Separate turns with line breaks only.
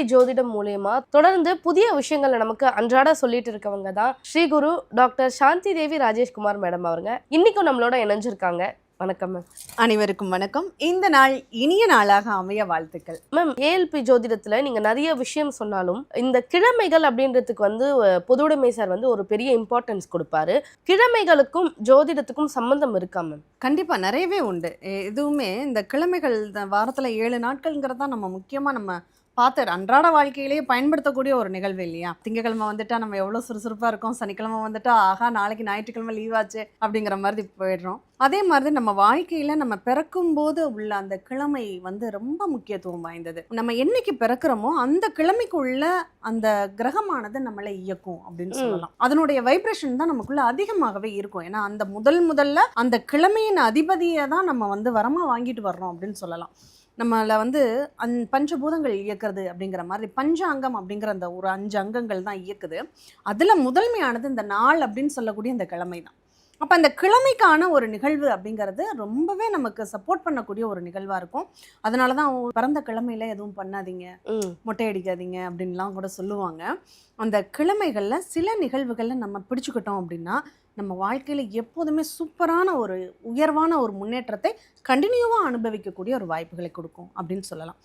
ALP ஜோதிடம் மூலியமா தொடர்ந்து புதிய விஷயங்களை நமக்கு அன்றாட சொல்லிட்டு இருக்கவங்க தான் ஸ்ரீ குரு டாக்டர் சாந்தி தேவி ராஜேஷ்குமார் மேடம் அவங்க இன்னைக்கும் நம்மளோட இணைஞ்சிருக்காங்க. வணக்கம் மேம்.
அனைவருக்கும் வணக்கம். இந்த நாள் இனிய நாளாக அமைய வாழ்த்துக்கள்.
மேம் ஏஎல்பி ஜோதிடத்துல நீங்க நிறைய விஷயம் சொன்னாலும் இந்த கிழமைகள் அப்படின்றதுக்கு வந்து பொதுவுடைமை சார் வந்து ஒரு பெரிய இம்பார்ட்டன்ஸ் கொடுப்பாரு. கிழமைகளுக்கும் ஜோதிடத்துக்கும் சம்பந்தம் இருக்கா மேம்?
கண்டிப்பா நிறையவே உண்டு. எ- எதுவுமே இந்த கிழமைகள் இந்த வாரத்துல ஏழு நாட்கள்ங்கிறது தான் நம்ம முக்கியமா நம்ம பார்த்து அன்றாட வாழ்க்கையிலேயே பயன்படுத்தக்கூடிய ஒரு நிகழ்வு இல்லையா? திங்கக்கிழமை வந்துட்டா நம்ம எவ்வளோ சுறுசுறுப்பாக இருக்கோம். சனிக்கிழமை வந்துட்டா ஆஹா நாளைக்கு ஞாயிற்றுக்கிழமை லீவ் ஆச்சு அப்படிங்கிற மாதிரி போயிடுறோம். அதே மாதிரி நம்ம வாழ்க்கையில நம்ம பிறக்கும் போது உள்ள அந்த கிழமை வந்து ரொம்ப முக்கியத்துவம் வாய்ந்தது. நம்ம என்னைக்கு பிறக்கிறோமோ அந்த கிழமைக்குள்ள அந்த கிரகமானது நம்மளை இயக்கும் அப்படின்னு
ம்.
சொல்லலாம். அதனுடைய வைப்ரேஷன் தான் நமக்குள்ள அதிகமாகவே இருக்கும். ஏன்னா அந்த முதல் முதல்ல அந்த பூமியின் அதிபதியை தான் நம்ம வந்து வரமா வாங்கிட்டு வர்றோம் அப்படின்னு சொல்லலாம். நம்மளை வந்து அந் பஞ்சபூதங்கள் இயக்குறது அப்படிங்கிற மாதிரி பஞ்ச அங்கம் அப்படிங்கிற அந்த ஒரு அஞ்சு அங்கங்கள் தான் இயக்குது. அதில் முதன்மையானது இந்த நாள் அப்படின்னு சொல்லக்கூடிய இந்த கிழமை தான். அப்போ அந்த கிழமைக்கான ஒரு நிகழ்வு அப்படிங்கிறது ரொம்பவே நமக்கு சப்போர்ட் பண்ணக்கூடிய ஒரு நிகழ்வாக இருக்கும். அதனால தான் பிறந்த கிழமையில எதுவும் பண்ணாதீங்க மொட்டை அடிக்காதீங்க அப்படின்லாம் கூட சொல்லுவாங்க. அந்த கிழமைகளில் சில நிகழ்வுகளில் நம்ம பிடிச்சுக்கிட்டோம் அப்படின்னா நம்ம வாழ்க்கையில் எப்போதுமே சூப்பரான ஒரு உயர்வான ஒரு முன்னேற்றத்தை கண்டினியூவாக அனுபவிக்கக்கூடிய ஒரு வாய்ப்புகளை கொடுக்கும் அப்படின்னு சொல்லலாம்.